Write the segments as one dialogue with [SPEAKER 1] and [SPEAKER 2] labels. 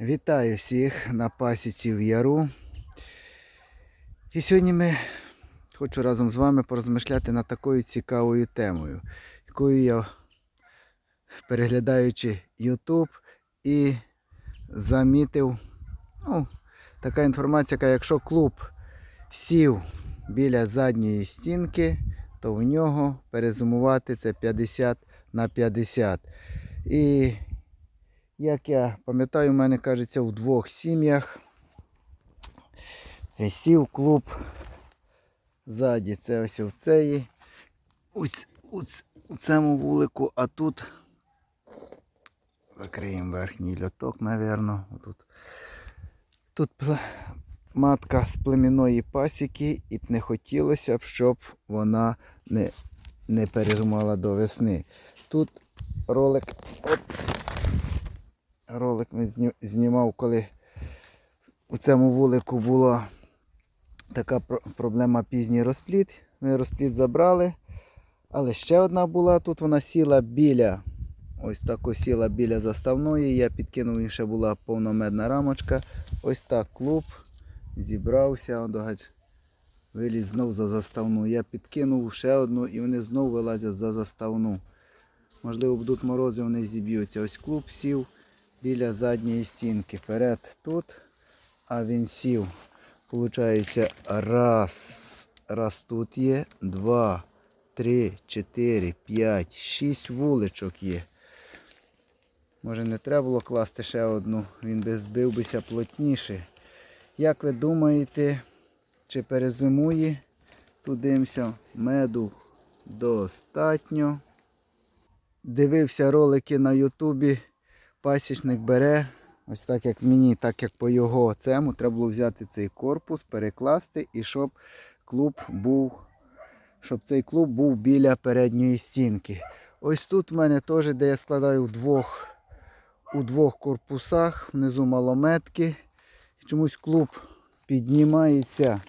[SPEAKER 1] Вітаю всіх на пасіці в Яру. І сьогодні ми хочу разом з вами порозмишляти над такою цікавою темою, якою я, переглядаючи YouTube і замітив, ну, така інформація, яка якщо клуб сів біля задньої стінки, то в нього перезимувати це 50 на 50. І як я пам'ятаю, у мене кажеться в двох сім'ях е, сів клуб ззаді. Це ось в цей, у, цьому вулику, а тут закриємо верхній льоток, напевно. Тут, тут матка з племінної пасіки і б не хотілося б, щоб вона не, не пережимала до весни. Тут ролик ролик ми знімав, коли у цьому вулику була така проблема пізній розпліт. Ми розпліт забрали. Але ще одна була, тут вона сіла біля, ось так ось сіла біля заставної. Я підкинув, і ще була повномедна рамочка. Ось так клуб зібрався, виліз знов за заставну. Я підкинув ще одну і вони знов вилазять за заставну. Можливо, будуть морози, вони зіб'ються. Ось клуб сів біля задньої стінки. Вперед тут, а він сів. Получається, раз, раз тут є, два, три, чотири, п'ять, шість вуличок є. Може не треба було класти ще одну, він би збив бися плотніше. Як ви думаєте, чи перезимує? Тут дивимося, меду достатньо. Дивився ролики на Ютубі. Пасічник бере, ось так як мені, так як по його цьому, треба було взяти цей корпус, перекласти і щоб клуб був, щоб цей клуб був біля передньої стінки. Ось тут в мене теж, де я складаю в двох, у двох корпусах, внизу малометки. Чомусь клуб піднімається,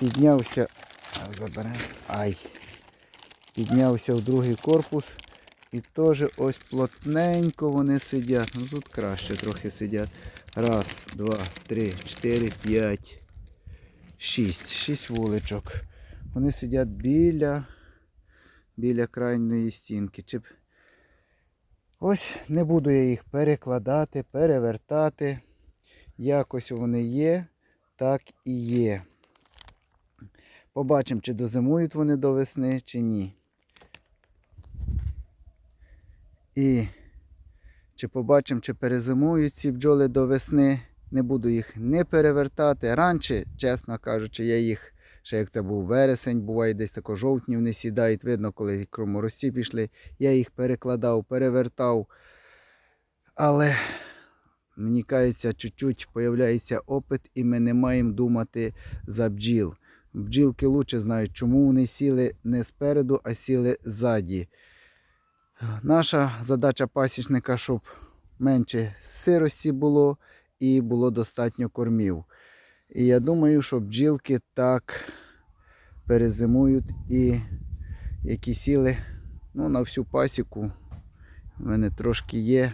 [SPEAKER 1] піднявся, заберемо, ай, піднявся в другий корпус. І теж ось плотненько вони сидять. Ну тут краще трохи сидять. Раз, два, три, чотири, п'ять, шість. Шість вуличок. Вони сидять біля, біля крайньої стінки. Чи... Ось не буду я їх перекладати, перевертати. Якось вони є, так і є. Побачимо, чи дозимують вони до весни, чи ні. І чи побачимо, чи перезимують ці бджоли до весни. Не буду їх не перевертати. Раніше, чесно кажучи, я їх, ще як це був вересень, буває десь тако жовтні вони сідають, видно, коли кроморості пішли. Я їх перекладав, перевертав. Але мені кажеться, чуть-чуть появляється опит, і ми не маємо думати за бджіл. Бджілки краще знають, чому вони сіли не спереду, а сіли ззаді. Наша задача пасічника, щоб менше сирості було і було достатньо кормів. І я думаю, що бджілки так перезимують і які сіли ну, на всю пасіку. У мене трошки є.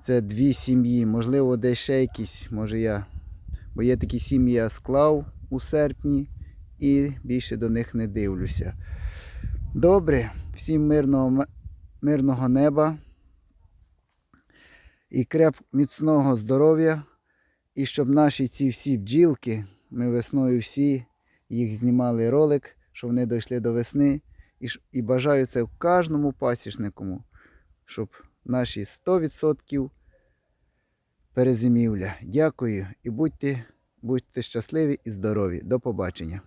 [SPEAKER 1] Це дві сім'ї. Можливо, десь ще якісь, може я. Бо є такі сім'ї, я склав у серпні і більше до них не дивлюся. Добре, всім мирного мирного неба і креп міцного здоров'я. І щоб наші ці всі бджілки, ми весною всі їх знімали ролик, щоб вони дійшли до весни. І, і бажаю це кожному пасічнику, щоб наші 100% перезимівля. Дякую і будьте, будьте щасливі і здорові. До побачення.